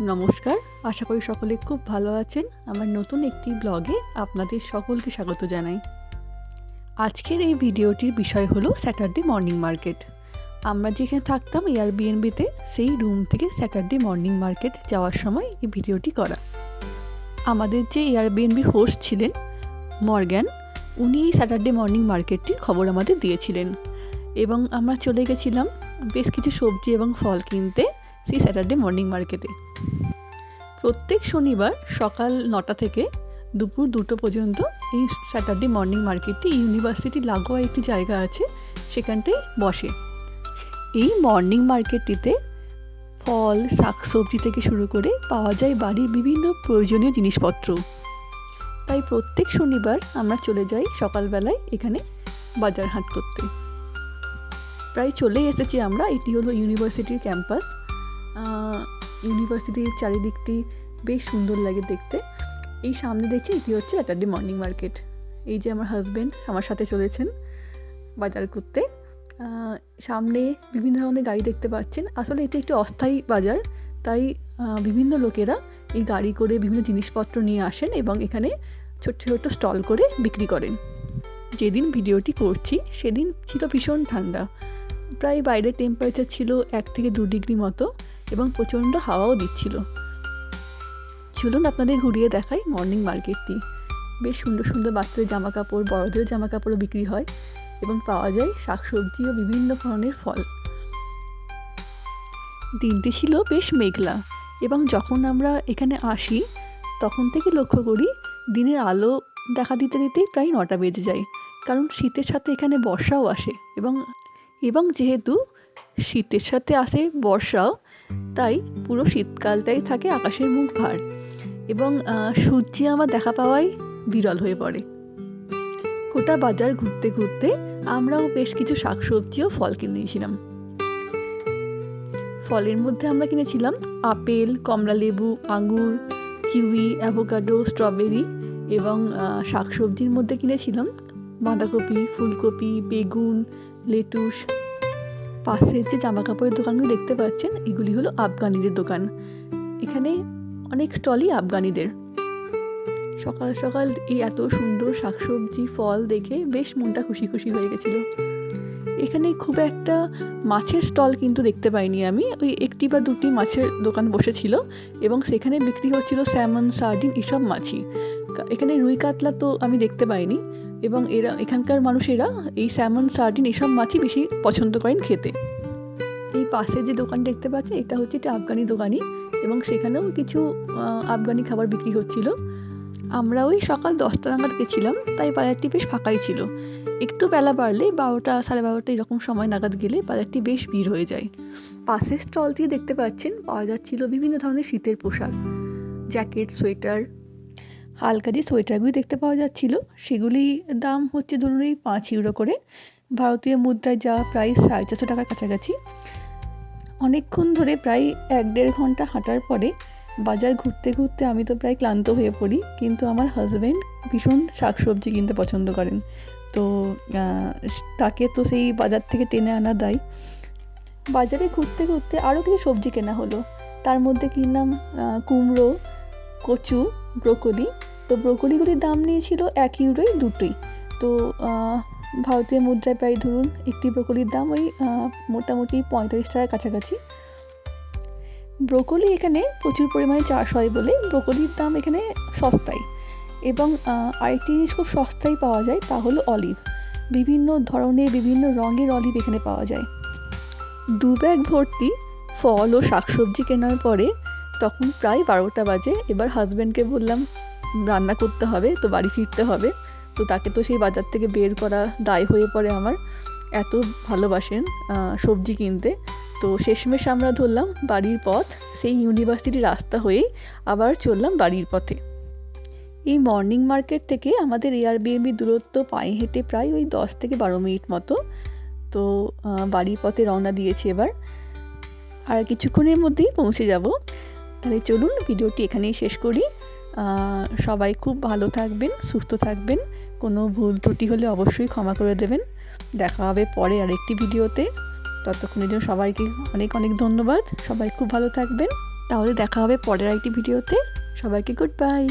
নমস্কার, আশা করি সকলে খুব ভালো আছেন। আমার নতুন একটি ব্লগে আপনাদের সকলকে স্বাগত জানাই। আজকের এই ভিডিওটির বিষয় হলো স্যাটারডে মর্নিং মার্কেট আমরা যেখানে থাকতাম এয়ারবিএনবিতে সেই রুম থেকে স্যাটারডে মর্নিং মার্কেট যাওয়ার সময় এই ভিডিওটি করা। আমাদের যে এয়ারবিএনবির হোস্ট ছিলেন মর্গ্যান উনি এই স্যাটারডে মর্নিং মার্কেটটির খবর আমাদের দিয়েছিলেন। এবং আমরা চলে গেছিলাম বেশ কিছু সবজি এবং ফল কিনতে। সেই স্যাটারডে মর্নিং মার্কেটে। প্রত্যেক শনিবার সকাল নটা থেকে দুপুর দুটো পর্যন্ত এই স্যাটারডে মর্নিং মার্কেটটি ইউনিভার্সিটি লাগোয়া একটি জায়গা আছে, সেখানটায় বসে। এই মর্নিং মার্কেটটিতে ফল, শাকসবজি থেকে শুরু করে পাওয়া যায় বাড়ির বিভিন্ন প্রয়োজনীয় জিনিসপত্র। তাই প্রত্যেক শনিবার আমরা চলে যাই সকালবেলায় এখানে বাজার হাট করতে। প্রায় চলেই এসেছি আমরা, এটি হলো ইউনিভার্সিটির ক্যাম্পাস। ইউনিভার্সিটির চারিদিকটি বেশ সুন্দর লাগে দেখতে। এই সামনে দেখছি এটি হচ্ছে স্যাটারডে মর্নিং মার্কেট এই যে আমার হাজব্যান্ড আমার সাথে চলেছেন বাজার করতে। সামনে বিভিন্ন ধরনের গাড়ি দেখতে পাচ্ছেন। আসলে এটি একটি অস্থায়ী বাজার, তাই বিভিন্ন লোকেরা এই গাড়ি করে বিভিন্ন জিনিসপত্র নিয়ে আসেন এবং এখানে ছোট্ট ছোট্ট স্টল করে বিক্রি করেন। যেদিন ভিডিওটি করছি, সেদিন ছিল ভীষণ ঠান্ডা। প্রায় বাইরের টেম্পারেচার ছিল এক থেকে দু ডিগ্রি মতো। এবং প্রচণ্ড হাওয়াও দিচ্ছিল। চলুন আপনাদের ঘুরিয়ে দেখাই মর্নিং মার্কেটটি বেশ সুন্দর সুন্দর বাচ্চাদের জামা কাপড় বড়দের জামা কাপড়ও বিক্রি হয় এবং পাওয়া যায় শাকসবজি ও বিভিন্ন ধরনের ফল। দিনটি ছিল বেশ মেঘলা এবং যখন আমরা এখানে আসি, তখন থেকে লক্ষ্য করি দিনের আলো দেখা দিতে দিতেই প্রায় নটা বেজে যায়। কারণ শীতের সাথে এখানে বর্ষাও আসে এবং এবং যেহেতু শীতের সাথে আসে বর্ষাও তাই পুরো শীতকালটাই থাকে আকাশের মুখ ভার। এবং সূর্যি আমার দেখা পাওয়াই বিরল হয়ে পড়ে। গোটা বাজার ঘুরতে ঘুরতে আমরাও বেশ কিছু শাকসবজি ও ফল কিনে নিয়েছিলাম। ফলের মধ্যে আমরা কিনেছিলাম আপেল কমলালেবু আঙুর কিউই, অ্যাভোকাডো, স্ট্রবেরি এবং শাকসবজির মধ্যে কিনেছিলাম বাঁধাকপি, ফুলকপি, বেগুন, লেটুস পাশের যে জামা কাপড়ের দোকানগুলো দেখতে পাচ্ছেন, এগুলি হলো আফগানিদের দোকান। এখানে অনেক স্টলই আফগানিদের। সকাল সকাল এই এত সুন্দর শাকসবজি, ফল দেখে বেশ মনটা খুশি খুশি হয়ে গেছিল। এখানে খুব একটা মাছের স্টল কিন্তু দেখতে পাইনি আমি। ওই একটি বা দুটি মাছের দোকান বসেছিল এবং সেখানে বিক্রি হচ্ছিল স্যামন, সার্ডিন, এসব মাছই। এখানে রুই কাতলা তো আমি দেখতে পাইনি। এবং এরা, এখানকার মানুষেরা এই স্যামন সার্ডিন এসব মাছই বেশি পছন্দ করেন খেতে। এই পাশে যে দোকান দেখতে পাচ্ছি, এটা হচ্ছে একটা আফগানি দোকানই এবং সেখানেও কিছু আফগানি খাবার বিক্রি হচ্ছিল। আমরা ওই সকাল দশটা নাগাদ গেছিলাম, তাই বাজারটি বেশ ফাঁকাই ছিল। একটু বেলা বাড়লে বারোটা, সাড়ে বারোটা এরকম সময় নাগাদ গেলে বাজারটি বেশ ভিড় হয়ে যায়। পাশের স্টল দিয়ে দেখতে পাচ্ছেন, পাওয়া যাচ্ছিল বিভিন্ন ধরনের শীতের পোশাক। জ্যাকেট, সোয়েটার হালকা যে সোয়েটারগুলি দেখতে পাওয়া যাচ্ছিল, সেগুলি দাম হচ্ছে ধরুন এই পাঁচ ইউরো করে। ভারতীয় মুদ্রায় যা প্রায় সাড়ে চারশো টাকার কাছাকাছি। অনেকক্ষণ ধরে প্রায় এক দেড় ঘণ্টা হাঁটার পরে বাজার ঘুরতে ঘুরতে আমি তো প্রায় ক্লান্ত হয়ে পড়ি, কিন্তু আমার হাজব্যান্ড ভীষণ শাকসবজি কিনতে পছন্দ করেন। তো তাকে তো সেই বাজার থেকে টেনে আনা দায়। বাজারে ঘুরতে ঘুরতে আরও কিছু সবজি কেনা হলো। তার মধ্যে কিনলাম কুমড়ো, কচু, ব্রোকলি তো ব্রোকলিগুলির দাম নিয়েছিল এক ইউরোই দুটোই। তো ভারতীয় মুদ্রায় প্রায় ধরুন একটি ব্রোকলির দাম ওই মোটামুটি পঁয়তাল্লিশ টাকার কাছাকাছি। ব্রোকলি এখানে প্রচুর পরিমাণে চাষ হয় বলে ব্রোকলির দাম এখানে সস্তাই এবং আরেকটি জিনিস খুব সস্তায় পাওয়া যায় তা হলো অলিভ। বিভিন্ন ধরনের, বিভিন্ন রঙের অলিভ এখানে পাওয়া যায়। দু ব্যাগ ভর্তি ফল ও শাকসবজি কেনার পরে তখন প্রায় বারোটা বাজে, এবার হাজব্যান্ডকে বললাম রান্না করতে হবে, তো বাড়ি ফিরতে হবে। তো তাকে তো সেই বাজার থেকে বের করা দায় হয়ে পড়ে আমার। এত ভালোবাসেন সবজি কিনতে। তো শেষমেশ আমরা ধরলাম বাড়ির পথ, সেই ইউনিভার্সিটি রাস্তা হয়েই আবার চললাম বাড়ির পথে। এই মর্নিং মার্কেট থেকে আমাদের এয়ারবিএনবি দূরত্ব পায়ে হেঁটে প্রায় ওই দশ থেকে বারো মিনিট মতো। তো বাড়ির পথে রওনা দিয়েছি এবার। আর কিছুক্ষণের মধ্যেই পৌঁছে যাব। তাহলে চলুন, ভিডিওটি এখানেই শেষ করি। সবাই খুব ভালো থাকবেন, সুস্থ থাকবেন। কোনো ভুল ত্রুটি হলে অবশ্যই ক্ষমা করে দেবেন। দেখা হবে পরে আরেকটি ভিডিওতে। ততক্ষণের জন্য সবাইকে অনেক অনেক ধন্যবাদ। সবাই খুব ভালো থাকবেন। তাহলে দেখা হবে পরের আরেকটি ভিডিওতে। সবাইকে গুড বাই